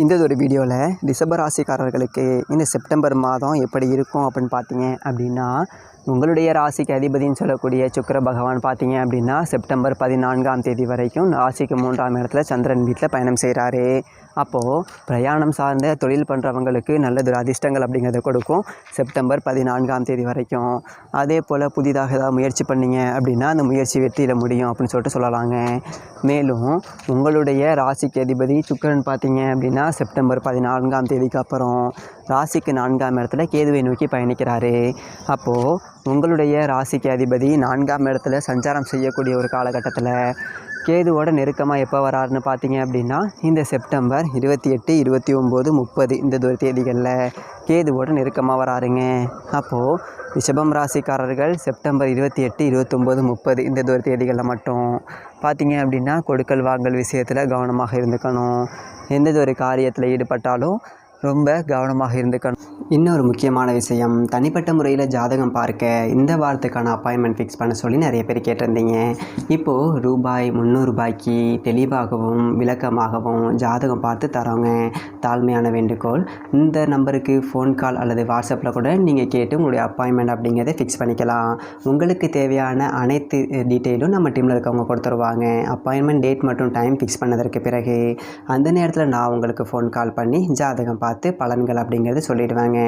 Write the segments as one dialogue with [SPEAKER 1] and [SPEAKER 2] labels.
[SPEAKER 1] இந்த ஒரு வீடியோவில் டிசம்பர் ராசிக்காரர்களுக்கு இந்த செப்டம்பர் மாதம் எப்படி இருக்கும் அப்படின்னு பார்த்தீங்க அப்படின்னா உங்களுடைய ராசிக்கு அதிபதின்னு சொல்லக்கூடிய சுக்கர பகவான் பார்த்தீங்க அப்படின்னா செப்டம்பர் பதினான்காம் தேதி வரைக்கும் ராசிக்கு மூன்றாம் இடத்துல சந்திரன் வீட்டில் பயணம் செய்கிறாரு அப்போது பிரயாணம் சார்ந்த தொழில் பண்ணுறவங்களுக்கு நல்லது அதிர்ஷ்டங்கள் அப்படிங்கிறத கொடுக்கும். செப்டம்பர் பதினான்காம் தேதி வரைக்கும். அதே போல் புதிதாக ஏதாவது முயற்சி பண்ணிங்க அப்படின்னா அந்த முயற்சி வெற்றியில் முடியும் அப்படின்னு சொல்லிட்டு சொல்லலாங்க. மேலும் உங்களுடைய ராசிக்கு அதிபதி சுக்கரன் பார்த்தீங்க அப்படின்னா செப்டம்பர் பதினான்காம் தேதிக்கு அப்புறம் ராசிக்கு நான்காம் இடத்துல கேதுவை நோக்கி பயணிக்கிறாரு. அப்போது உங்களுடைய ராசிக்கு அதிபதி நான்காம் இடத்துல சஞ்சாரம் செய்யக்கூடிய ஒரு காலகட்டத்தில் கேதுவோட நெருக்கமாக எப்போ வராருன்னு பார்த்தீங்க அப்படின்னா இந்த செப்டம்பர் இருபத்தி எட்டு இருபத்தி ஒம்பது முப்பது இந்த தேதிகளில் கேதுவோட நெருக்கமாக வராருங்க. அப்போது ரிஷபம் ராசிக்காரர்கள் செப்டம்பர் இருபத்தி எட்டு இருபத்தொம்போது முப்பது இந்த தூர தேதிகளில் மட்டும் பார்த்தீங்க அப்படின்னா கொடுக்கல் வாங்கல் விஷயத்தில் கவனமாக இருந்துக்கணும். எந்த ஒரு காரியத்தில் ஈடுபட்டாலும் ரொம்ப கவனமாக இருந்துக்கணும். இன்னொரு முக்கியமான விஷயம் தனிப்பட்ட முறையில் ஜாதகம் பார்க்க இந்த வாரத்துக்கான அப்பாயின்மெண்ட் ஃபிக்ஸ் பண்ண சொல்லி நிறைய பேர் கேட்டிருந்தீங்க. இப்போது ரூபாய் முந்நூறுபாய்க்கு தெளிவாகவும் விளக்கமாகவும் ஜாதகம் பார்த்து தரோங்க தாழ்மையான வேண்டுகோள் இந்த நம்பருக்கு ஃபோன் கால் அல்லது வாட்ஸ்அப்பில் கூட நீங்கள் கேட்டு உங்களுடைய அப்பாயின்மெண்ட் அப்படிங்கிறத ஃபிக்ஸ் பண்ணிக்கலாம். உங்களுக்கு தேவையான அனைத்து டீட்டெயிலும் நம்ம டீமில் இருக்கவங்க கொடுத்துருவாங்க. அப்பாயின்மெண்ட் டேட் மற்றும் டைம் ஃபிக்ஸ் பண்ணதற்கு பிறகு அந்த நேரத்தில் நான் உங்களுக்கு ஃபோன் கால் பண்ணி ஜாதகம் பார்த்து பார்த்து பலன்கள் அப்படிங்கிறத சொல்லிடுவாங்க.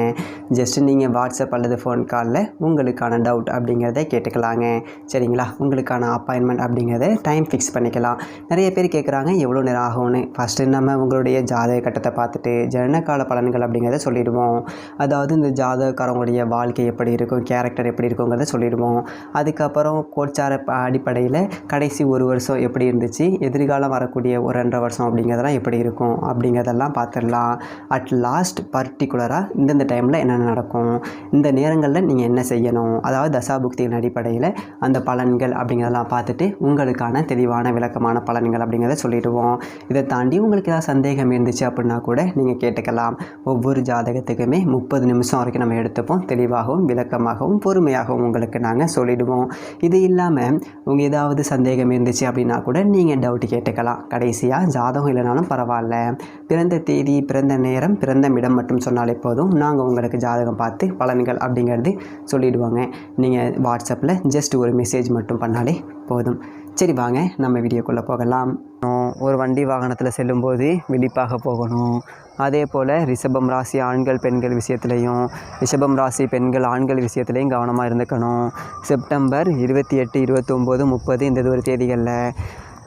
[SPEAKER 1] ஜஸ்ட் நீங்கள் வாட்ஸ்அப் அல்லது ஃபோன் காலில் உங்களுக்கான டவுட் அப்படிங்கிறத கேட்டுக்கலாங்க. சரிங்களா? உங்களுக்கான அப்பாயின்மெண்ட் அப்படிங்கிறத டைம் ஃபிக்ஸ் பண்ணிக்கலாம். நிறைய பேர் கேட்குறாங்க எவ்வளோ நேரம் ஆகும்னு? ஃபஸ்ட்டு நம்ம உங்களுடைய ஜாதக கட்டத்தை பார்த்துட்டு ஜனனகால பலன்கள் அப்படிங்கிறத சொல்லிடுவோம். அதாவது இந்த ஜாதகக்காரங்களுடைய வாழ்க்கை எப்படி இருக்கும் கேரக்டர் எப்படி இருக்குங்கிறத சொல்லிடுவோம். அதுக்கப்புறம் கோச்சார அடிப்படையில் கடைசி ஒரு வருஷம் எப்படி இருந்துச்சு எதிர்காலம் வரக்கூடிய ஒரு ரெண்டரை வருஷம் அப்படிங்கிறதெல்லாம் எப்படி இருக்கும் அப்படிங்கிறதெல்லாம் பார்த்துடலாம். அட் லாஸ்ட் பர்டிகுலராக இந்தந்த டைமில் என்னென்ன நடக்கும்? இந்த நேரங்களில் நீங்கள் என்ன செய்யணும்? அதாவது தசாபுக்தியின் அடிப்படையில் அந்த பலன்கள் அப்படிங்கிறதெல்லாம் பார்த்துட்டு உங்களுக்கான தெளிவான விளக்கமான பலன்கள் அப்படிங்கிறத சொல்லிடுவோம். இதை தாண்டி உங்களுக்கு ஏதாவது சந்தேகம் இருந்துச்சு அப்படின்னா கூட நீங்கள் கேட்டுக்கலாம். ஒவ்வொரு ஜாதகத்துக்குமே முப்பது நிமிஷம் வரைக்கும் நம்ம எடுத்துப்போம். தெளிவாகவும் விளக்கமாகவும் பொறுமையாகவும் உங்களுக்கு நாங்கள் சொல்லிடுவோம். இது இல்லாமல் உங்கள் ஏதாவது சந்தேகம் இருந்துச்சு அப்படின்னா கூட நீங்கள் டவுட் கேட்டுக்கலாம். கடைசியாக ஜாதகம் இல்லைனாலும் பரவாயில்ல. பிறந்த தேதி பிறந்த நேரம் பிறந்த இடம் மட்டும் சொன்னாலே போதும். நாங்கள் உங்களுக்கு ஜாதகம் பார்த்து பலன்கள் அப்படிங்கிறது சொல்லிவிடுவாங்க நீங்கள் வாட்ஸ்அப்பில் ஜஸ்ட் ஒரு மெசேஜ் மட்டும் பண்ணாலே போதும். சரி வாங்க. நம்ம வீடியோக்குள்ளே போகலாம். ஒரு வண்டி வாகனத்தில் செல்லும்போது விழிப்பாக போகணும். அதே போல் ரிஷபம் ராசி ஆண்கள் பெண்கள் விஷயத்துலையும் ரிஷபம் ராசி பெண்கள் ஆண்கள் விஷயத்துலையும் கவனமாக இருந்துக்கணும். செப்டம்பர் இருபத்தி எட்டு இருபத்தொம்போது முப்பது இந்த ஒரு தேதிகளில்.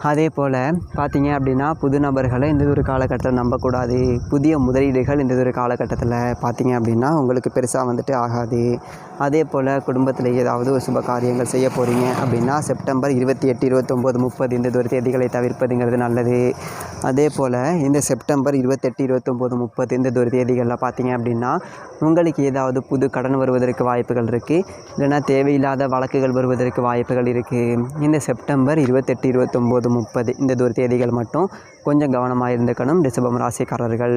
[SPEAKER 1] அதே போல் பார்த்தீங்க அப்படின்னா புது நபர்களை இந்த ஒரு காலகட்டத்தில் நம்பக்கூடாது. புதிய முதலீடுகள் இந்த ஒரு காலகட்டத்தில் பார்த்தீங்க அப்படின்னா உங்களுக்கு பெருசாக வந்துட்டு ஆகாது. அதே போல் குடும்பத்தில் ஏதாவது ஒரு சுப காரியங்கள் செய்ய போகிறீங்க அப்படின்னா செப்டம்பர் இருபத்தி எட்டு இருபத்தொம்போது முப்பது இந்த ஒரு தேதிகளை தவிர்ப்பதுங்கிறது நல்லது. அதே போல் இந்த செப்டம்பர் இருபத்தெட்டு இருபத்தொம்போது முப்பது இந்த ஒரு தேதிகளில் பார்த்தீங்க அப்படின்னா உங்களுக்கு ஏதாவது புது கடன் வருவதற்கு வாய்ப்புகள் இருக்குது இல்லைன்னா தேவையில்லாத வழக்குகள் வருவதற்கு வாய்ப்புகள் இருக்குது இந்த செப்டம்பர் இருபத்தெட்டு இருபத்தொம்போது முப்பது இந்த ஒரு தேதிகள் மட்டும் கொஞ்சம் கவனமாக இருந்துக்கணும் ரிஷபம் ராசிக்காரர்கள்.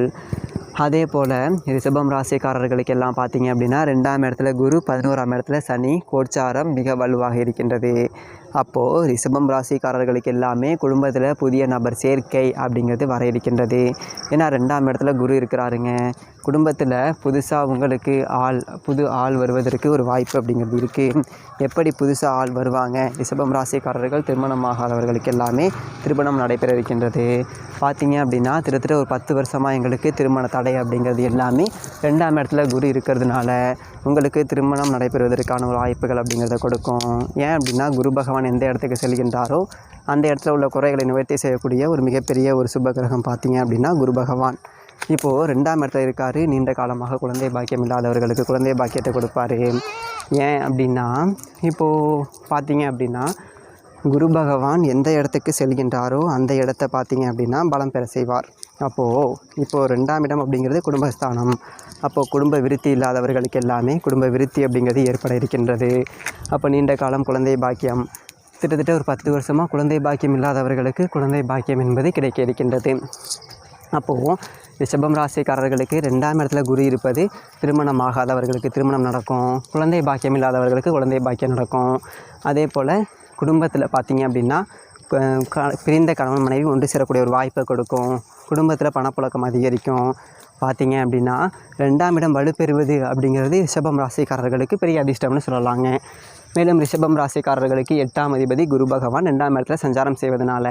[SPEAKER 1] அதே போல் ரிஷபம் ராசிக்காரர்களுக்கு எல்லாம் பார்த்தீங்க அப்படின்னா ரெண்டாம் இடத்துல குரு பதினோராம் இடத்துல சனி கோச்சாரம் மிக வலுவாக இருக்கின்றது. அப்போது ரிஷபம் ராசிக்காரர்களுக்கு எல்லாமே குடும்பத்தில் புதிய நபர் சேர்க்கை அப்படிங்கிறது வர இருக்கின்றது ஏன்னா ரெண்டாம் இடத்துல குரு இருக்கிறாருங்க. குடும்பத்தில் புதுசாக உங்களுக்கு ஆள் புது ஆள் வருவதற்கு ஒரு வாய்ப்பு அப்படிங்கிறது இருக்குது எப்படி புதுசாக ஆள் வருவாங்க? ரிஷபம் ராசிக்காரர்கள் திருமணமாகாதவர்களுக்கு எல்லாமே திருமணம் நடைபெற இருக்கின்றது. பார்த்தீங்க அப்படின்னா திருத்திட்ட ஒரு பத்து வருஷமாக எங்களுக்கு திருமண தடை அப்படிங்கிறது எல்லாமே ரெண்டாம் இடத்துல குரு இருக்கிறதுனால உங்களுக்கு திருமணம் நடைபெறுவதற்கான ஒரு வாய்ப்புகள் அப்படிங்கிறத கொடுக்கும். ஏன் அப்படின்னா குரு பகவான் எந்த இடத்துக்கு செல்கின்றாரோ அந்த இடத்துல உள்ள குறைகளை நிவர்த்தி செய்யக்கூடிய ஒரு மிகப்பெரிய ஒரு சுப கிரகம் பார்த்தீங்க அப்படின்னா குரு பகவான். இப்போது ரெண்டாம் இடத்துல இருக்கார். நீண்ட காலமாக குழந்தை பாக்கியம் இல்லாதவர்களுக்கு குழந்தை பாக்கியத்தை கொடுப்பாரு. ஏன் அப்படின்னா இப்போது பார்த்தீங்க அப்படின்னா குரு பகவான் எந்த இடத்துக்கு செல்கின்றாரோ அந்த இடத்த பார்த்தீங்க அப்படின்னா பலம் பெற செய்வார். அப்போது இப்போது ரெண்டாம் இடம் அப்படிங்கிறது குடும்பஸ்தானம். அப்போது குடும்ப விருத்தி இல்லாதவர்களுக்கு எல்லாமே குடும்ப விருத்தி அப்படிங்கிறது ஏற்பட இருக்கின்றது. அப்போ நீண்ட காலம் குழந்தை பாக்கியம் கிட்டத்தட்ட ஒரு பத்து வருஷமாக குழந்தை பாக்கியம் இல்லாதவர்களுக்கு குழந்தை பாக்கியம் என்பது கிடைக்க இருக்கின்றது. அப்போது ரிஷபம் ராசிக்காரர்களுக்கு ரெண்டாம் இடத்துல குரு இருப்பது திருமணம் ஆகாதவர்களுக்கு திருமணம் நடக்கும். குழந்தை பாக்கியம் இல்லாதவர்களுக்கு குழந்தை பாக்கியம் நடக்கும். அதே போல் குடும்பத்தில் பார்த்திங்க அப்படின்னா க- பிரிந்த கணவன் மனைவி ஒன்று சேரக்கூடிய ஒரு வாய்ப்பை கொடுக்கும். குடும்பத்தில் பணப்புழக்கம் அதிகரிக்கும். பார்த்தீங்க அப்படின்னா ரெண்டாம் இடம் வலுப்பெறுவது அப்படிங்கிறது ரிஷபம் ராசிக்காரர்களுக்கு பெரிய அதிர்ஷ்டம்னு சொல்லலாங்க. மேலும் ரிஷபம் ராசிக்காரர்களுக்கு எட்டாம் அதிபதி குரு பகவான் ரெண்டாம் இடத்துல சஞ்சாரம் செய்வதனால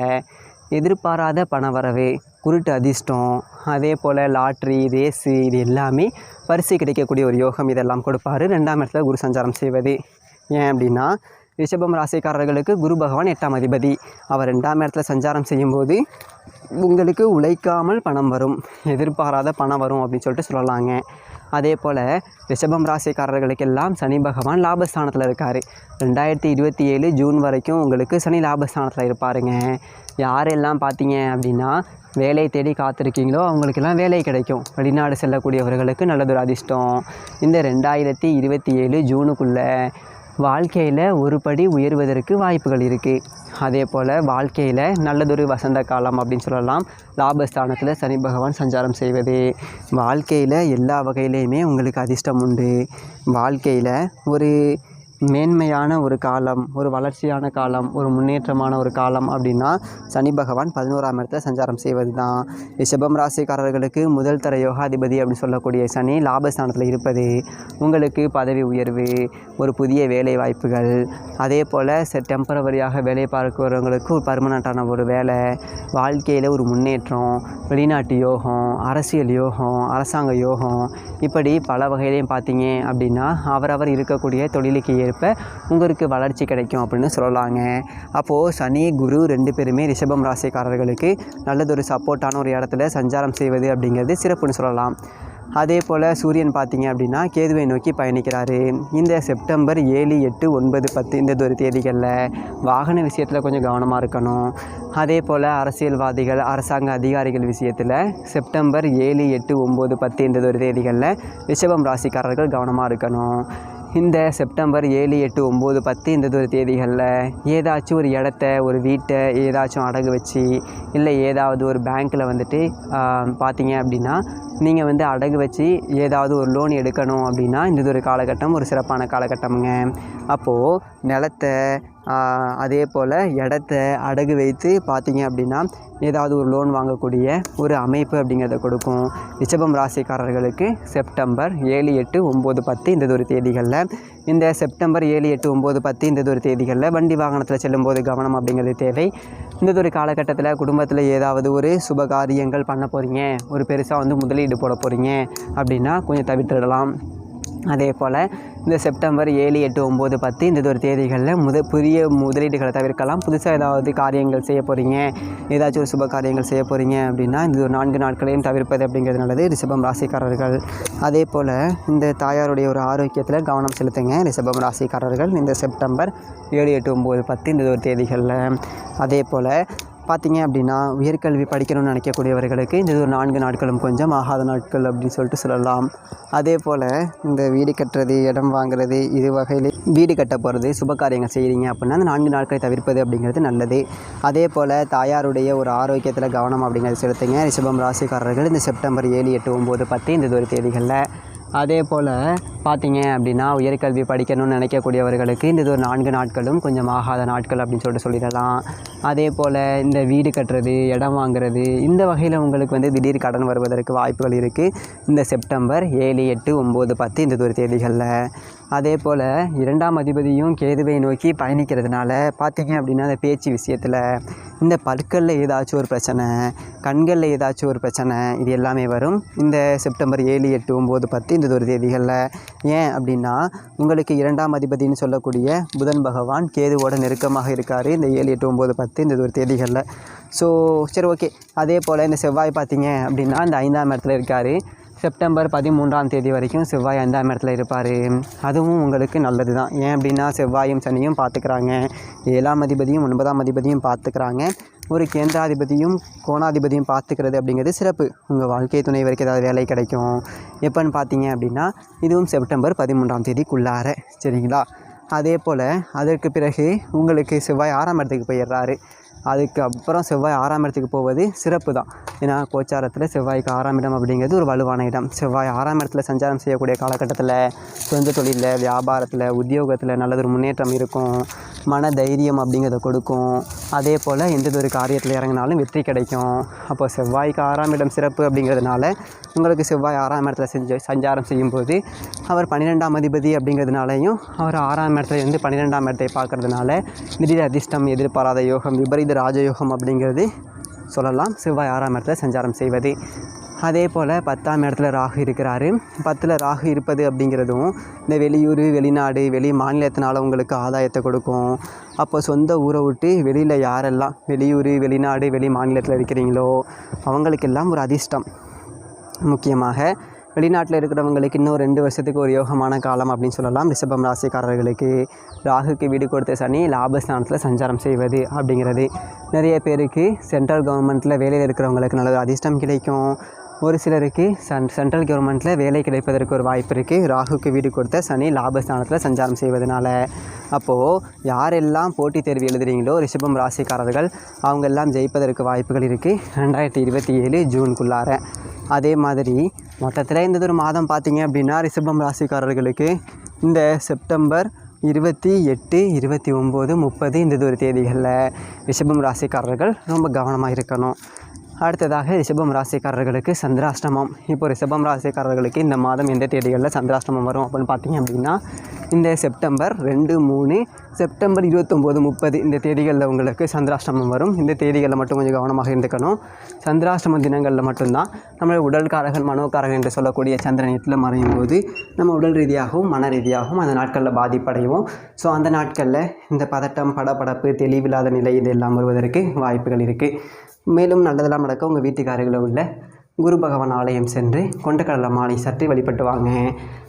[SPEAKER 1] எதிர்பாராத பணவரவு குருட்டு அதிர்ஷ்டம் அதே போல் லாட்ரி ரேஸு இது எல்லாமே பரிசு கிடைக்கக்கூடிய ஒரு யோகம் இதெல்லாம் கொடுப்பாரு. ரெண்டாம் இடத்துல குரு சஞ்சாரம் செய்வது. ஏன் அப்படின்னா ரிஷபம் ராசிக்காரர்களுக்கு குரு பகவான் எட்டாம் அதிபதி. அவர் ரெண்டாம் இடத்துல சஞ்சாரம் செய்யும்போது உங்களுக்கு உழைக்காமல் பணம் வரும் எதிர்பாராத பணம் வரும் அப்படின்னு சொல்லிட்டு சொல்லலாங்க. அதே போல் ரிஷபம் ராசிக்காரர்களுக்கெல்லாம் சனி பகவான் லாபஸ்தானத்தில் இருக்கார். ரெண்டாயிரத்தி இருபத்தி ஏழு ஜூன் வரைக்கும் உங்களுக்கு சனி லாபஸ்தானத்தில் இருப்பாருங்க. யாரெல்லாம் பார்த்தீங்க அப்படின்னா வேலை தேடி காத்திருக்கீங்களோ அவங்களுக்கெல்லாம் வேலை கிடைக்கும். வெளிநாடு செல்லக்கூடியவர்களுக்கு நல்லதொரு அதிர்ஷ்டம். இந்த ரெண்டாயிரத்தி இருபத்தி ஏழு ஜூனுக்குள்ளே வாழ்க்கையில் ஒரு படி உயர்வதற்கு வாய்ப்புகள் இருக்குது அதே போல் வாழ்க்கையில் நல்லதொரு வசந்த காலம் அப்படின்னு சொல்லலாம். லாபஸ்தானத்தில் சனி பகவான் சஞ்சாரம் செய்வது. வாழ்க்கையில் எல்லா வகையிலையுமே உங்களுக்கு அதிர்ஷ்டம் உண்டு. வாழ்க்கையில் ஒரு மேன்மையான ஒரு காலம் ஒரு வளர்ச்சியான காலம் ஒரு முன்னேற்றமான ஒரு காலம் அப்படின்னா சனி பகவான் பதினோராம் இடத்துல சஞ்சாரம் செய்வது தான் ரிஷபம் ராசிக்காரர்களுக்கு முதல் தர யோகாதிபதி அப்படின்னு சொல்லக்கூடிய சனி லாபஸ்தானத்தில் இருப்பது. உங்களுக்கு பதவி உயர்வு ஒரு புதிய வேலை வாய்ப்புகள் அதே போல் டெம்பரவரியாக வேலை பார்க்கிறவங்களுக்கு ஒரு பர்மனண்ட்டான ஒரு வேலை வாழ்க்கையில் ஒரு முன்னேற்றம் வெளிநாட்டு யோகம் அரசியல் யோகம் அரசாங்க யோகம் இப்படி பல வகையிலையும் பார்த்தீங்க அப்படின்னா அவரவர் இருக்கக்கூடிய தொழிலுக்கு இருப்ப உங்களுக்கு வளர்ச்சி கிடைக்கும் அப்படின்னு சொல்லலாங்க. அப்போது சனி குரு ரெண்டு பேருமே ரிஷபம் ராசிக்காரர்களுக்கு நல்லதொரு சப்போர்ட்டான ஒரு இடத்துல சஞ்சாரம் செய்வது அப்படிங்கிறது சிறப்புன்னு சொல்லலாம். அதே போல் சூரியன் பார்த்தீங்க அப்படின்னா கேதுவை நோக்கி பயணிக்கிறாரு. இந்த செப்டம்பர் ஏழு எட்டு ஒன்பது பத்து இந்த ஒரு தேதிகளில் வாகன விஷயத்தில் கொஞ்சம் கவனமாக இருக்கணும். அதே போல் அரசியல்வாதிகள் அரசாங்க அதிகாரிகள் விஷயத்தில் செப்டம்பர் ஏழு எட்டு ஒம்பது பத்து இந்த ஒரு தேதிகளில் ரிஷபம் ராசிக்காரர்கள் கவனமாக இருக்கணும். இந்த செப்டம்பர் ஏழு எட்டு ஒம்பது பத்து இந்த ஒரு தேதிகளில் ஏதாச்சும் ஒரு இடத்த ஒரு வீட்டை ஏதாச்சும் அடகு வச்சு இல்லை ஏதாவது ஒரு பேங்க்கில் வந்துட்டு பார்த்தீங்க அப்படின்னா நீங்கள் வந்து அடகு வச்சு ஏதாவது ஒரு லோன் எடுக்கணும் அப்படின்னா இந்த ஒரு காலகட்டம் ஒரு சிறப்பான காலகட்டமுங்க. அப்போது நிலத்தை அதே போல் இடத்த அடகு வைத்து பார்த்தீங்க அப்படின்னா ஏதாவது ஒரு லோன் வாங்கக்கூடிய ஒரு அமைப்பு அப்படிங்கிறத கொடுக்கும். ரிஷபம் ராசிக்காரர்களுக்கு செப்டம்பர் ஏழு எட்டு ஒம்பது பத்து இந்த ஒரு தேதிகளில். இந்த செப்டம்பர் ஏழு எட்டு ஒம்பது பத்து இந்த ஒரு தேதிகளில் வண்டி வாகனத்தில் செல்லும்போது கவனம் அப்படிங்கிறது தேவை. இந்த ஒரு காலகட்டத்தில் குடும்பத்தில் ஏதாவது ஒரு சுப காரியங்கள் பண்ண போகிறீங்க ஒரு பெருசாக வந்து முதலீடு போட போகிறீங்க அப்படின்னா கொஞ்சம் தவிர்த்திடலாம். அதே போல் இந்த செப்டம்பர் ஏழு எட்டு ஒம்பது பத்து இந்த ஒரு தேதிகளில் முத புதிய முதலீடுகளை தவிர்க்கலாம். புதுசாக ஏதாவது காரியங்கள் செய்ய போகிறீங்க ஏதாச்சும் ஒரு சுப காரியங்கள் செய்ய போகிறீங்க அப்படின்னா இந்த ஒரு நான்கு நாட்களையும் தவிர்ப்பது அப்படிங்கிறது நல்லது. ரிஷபம் ராசிக்காரர்கள். அதே போல் இந்த தாயாருடைய ஒரு ஆரோக்கியத்தில் கவனம் செலுத்துங்க. ரிஷபம் ராசிக்காரர்கள் இந்த செப்டம்பர் ஏழு எட்டு ஒம்பது பத்து இந்த ஒரு தேதிகளில். அதே போல் பார்த்தீங்க அப்படின்னா உயர்கல்வி படிக்கணும்னு நினைக்கக்கூடியவர்களுக்கு இந்த ஒரு நான்கு நாட்களும் கொஞ்சம் ஆகாத நாட்கள் அப்படின்னு சொல்லிட்டு சொல்லலாம். அதே போல் இந்த வீடு கட்டுறது இடம் வாங்குறது இது வகையில் வீடு கட்ட போகிறது சுப காரியங்கள் செய்கிறீங்க அப்படின்னா அந்த நான்கு நாட்களை தவிர்ப்பது அப்படிங்கிறது நல்லது. அதே போல் தாயாருடைய ஒரு ஆரோக்கியத்தில் கவனம் அப்படிங்கிறது செலுத்துங்க. ரிஷபம் ராசிக்காரர்கள் இந்த செப்டம்பர் ஏழு எட்டு ஒம்பது பத்து இந்த ஒரு தேதிகளில் அதே போல் பார்த்தீங்க அப்படின்னா உயர்கல்வி படிக்கணும்னு நினைக்கக்கூடியவர்களுக்கு இந்த ஒரு நான்கு நாட்களும் கொஞ்சம் ஆகாத நாட்கள் அப்படின்னு சொல்லிட்டு சொல்லிடலாம். அதே போல் இந்த வீடு கட்டுறது இடம் வாங்குறது இந்த வகையில் உங்களுக்கு வந்து திடீர் கடன் வருவதற்கு வாய்ப்புகள் இருக்குது இந்த செப்டம்பர் ஏழு எட்டு ஒம்பது பத்து இந்த ஒரு தேதிகளில். அதே போல் இரண்டாம் அதிபதியும் கேதுவை நோக்கி பயணிக்கிறதுனால பார்த்தீங்க அப்படின்னா அந்த பேச்சு விஷயத்தில் இந்த பற்களில் ஏதாச்சும் ஒரு பிரச்சனை கண்களில் ஏதாச்சும் ஒரு பிரச்சனை இது எல்லாமே வரும். இந்த செப்டம்பர் ஏழு எட்டு ஒம்பது பத்து இந்த ஒரு தேதிகளில் ஏன் அப்படின்னா உங்களுக்கு இரண்டாம் அதிபதின்னு சொல்லக்கூடிய புதன் பகவான் கேதுவோட நெருக்கமாக இருக்கார். இந்த ஏழு எட்டு ஒம்பது பத்து இந்த ஒரு தேதிகளில். ஸோ சரி ஓகே அதே போல் இந்த செவ்வாய் பார்த்தீங்க அப்படின்னா இந்த ஐந்தாம் இடத்துல இருக்கார். செப்டம்பர் பதிமூன்றாம் தேதி வரைக்கும் செவ்வாய் ஐந்தாம் இடத்துல இருப்பார். அதுவும் உங்களுக்கு நல்லது தான் ஏன் அப்படின்னா செவ்வாயும் சனியும் பார்த்துக்கிறாங்க. ஏழாம் அதிபதியும் ஒன்பதாம் அதிபதியும் பார்த்துக்கிறாங்க. ஒரு கேந்திராதிபதியும் கோணாதிபதியும் பார்த்துக்கிறது அப்படிங்கிறது சிறப்பு. உங்கள் வாழ்க்கை துணை வரைக்கும் ஏதாவது வேலை கிடைக்கும். எப்போன்னு பார்த்தீங்க அப்படின்னா இதுவும் செப்டம்பர் பதிமூன்றாம் தேதிக்குள்ளார. சரிங்களா? அதே போல் அதற்கு பிறகு உங்களுக்கு செவ்வாய் ஆறாம் இடத்துக்கு போயிடுறாரு. அதுக்கப்புறம் செவ்வாய் ஆறாம் இடத்துக்கு போவது சிறப்பு தான். ஏன்னா கோச்சாரத்தில் செவ்வாய்க்கு ஆறாம் இடம் அப்படிங்கிறது ஒரு வலுவான இடம். செவ்வாய் ஆறாம் இடத்துல சஞ்சாரம் செய்யக்கூடிய காலகட்டத்தில் சொந்த தொழிலில் வியாபாரத்தில் உத்தியோகத்தில் நல்லதொரு முன்னேற்றம் இருக்கும். மன தைரியம் அப்படிங்கிறத கொடுக்கும். அதே போல் எந்த ஒரு காரியத்தில் இறங்கினாலும் வெற்றி கிடைக்கும். அப்போ செவ்வாய்க்கு ஆறாம் இடம் சிறப்பு அப்படிங்கிறதுனால உங்களுக்கு செவ்வாய் ஆறாம் இடத்துல செஞ்சு சஞ்சாரம் செய்யும்போது அவர் பன்னிரெண்டாம் அதிபதி அப்படிங்கிறதுனாலையும் அவர் ஆறாம் இடத்துல இருந்து பன்னிரெண்டாம் இடத்தை பார்க்கறதுனால திடீர் அதிர்ஷ்டம் எதிர்பாராத யோகம் விபரீத ராஜயோகம் அப்படிங்கிறது சொல்லலாம். செவ்வாய் ஆறாம் இடத்துல சஞ்சாரம் செய்வது. அதே போல் பத்தாம் இடத்துல ராகு இருக்கிறாரு. பத்தில் ராகு இருப்பது அப்படிங்கிறதும் இந்த வெளியூர் வெளிநாடு வெளி மாநிலத்தினால உங்களுக்கு ஆதாயத்தை கொடுக்கும். அப்போ சொந்த ஊரை விட்டு வெளியில் யாரெல்லாம் வெளியூர் வெளிநாடு வெளி மாநிலத்தில் இருக்கிறீங்களோ அவங்களுக்கெல்லாம் ஒரு அதிர்ஷ்டம். முக்கியமாக வெளிநாட்டில் இருக்கிறவங்களுக்கு இன்னும் ரெண்டு வருஷத்துக்கு ஒரு யோகமான காலம் அப்படின்னு சொல்லலாம். ரிஷபம் ராசிக்காரர்களுக்கு ராகுக்கு வீடு கொடுத்த சனி லாபஸ்தானத்தில் சஞ்சாரம் செய்வது அப்படிங்கிறது. நிறைய பேருக்கு சென்ட்ரல் கவர்மெண்ட்டில் வேலையில் இருக்கிறவங்களுக்கு நல்ல ஒரு அதிர்ஷ்டம் கிடைக்கும். ஒரு சிலருக்கு சன் சென்ட்ரல் கவர்மெண்ட்டில் வேலை கிடைப்பதற்கு ஒரு வாய்ப்பு இருக்குது ராகுக்கு வீடு கொடுத்த சனி லாபஸ்தானத்தில் சஞ்சாரம் செய்வதனால. அப்போது யாரெல்லாம் போட்டித் தேர்வு எழுதுறீங்களோ ரிஷபம் ராசிக்காரர்கள் அவங்க எல்லாம் ஜெயிப்பதற்கு வாய்ப்புகள் இருக்குது ரெண்டாயிரத்தி இருபத்தி ஏழு ஜூனுக்குள்ளார அதே மாதிரி மொத்தத்தில் இந்த ஒரு மாதம் பார்த்தீங்க அப்படின்னா ரிஷபம் ராசிக்காரர்களுக்கு இந்த செப்டம்பர் இருபத்தி எட்டு இருபத்தி ஒம்பது முப்பது இந்த ஒரு தேதிகளில் ரிஷபம் ராசிக்காரர்கள் ரொம்ப கவனமாக இருக்கணும். அடுத்ததாக ரிஷபம் ராசிக்காரர்களுக்கு சந்திராஷ்டமம். இப்போ ரிஷபம் ராசிக்காரர்களுக்கு இந்த மாதம் எந்த தேதிகளில் சந்திராஷ்டமம் வரும் அப்படின்னு பார்த்தீங்க அப்படின்னா இந்த செப்டம்பர் ரெண்டு மூணு செப்டம்பர் இருபத்தொம்போது முப்பது இந்த தேதிகளில் உங்களுக்கு சந்திராஷ்டமம் வரும். இந்த தேதிகளில் மட்டும் கொஞ்சம் கவனமாக இருந்துக்கணும். சந்திராஷ்டம தினங்களில் மட்டும்தான் நம்ம உடல்காரகன் மனோக்காரகன் என்று சொல்லக்கூடிய சந்திரனியத்தில் மறையும் போது நம்ம உடல் ரீதியாகவும் மன ரீதியாகவும் அந்த நாட்களில் பாதிப்படைவோம். ஸோ அந்த நாட்களில் இந்த பதட்டம் படப்படப்பு தெளிவில்லாத நிலை இதெல்லாம் வருவதற்கு வாய்ப்புகள் இருக்குது மேலும் நல்லதெல்லாம் நடக்க உங்கள் வீட்டுக்காரர்களில் உள்ள குரு பகவான் ஆலயம் சென்று கொண்டக்கடலை மாலை சற்று வழிபட்டு வாங்க.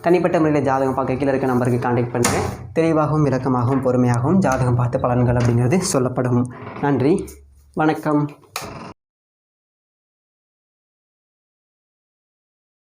[SPEAKER 1] தனிப்பட்ட முறையில் ஜாதகம் பார்க்க கீழே இருக்க நம்பருக்கு காண்டாக்ட் பண்ணுங்கள் தெளிவாகவும் விளக்கமாகவும் பொறுமையாகவும் ஜாதகம் பார்த்து பலன்கள் அப்படிங்கிறது சொல்லப்படும். நன்றி. வணக்கம்.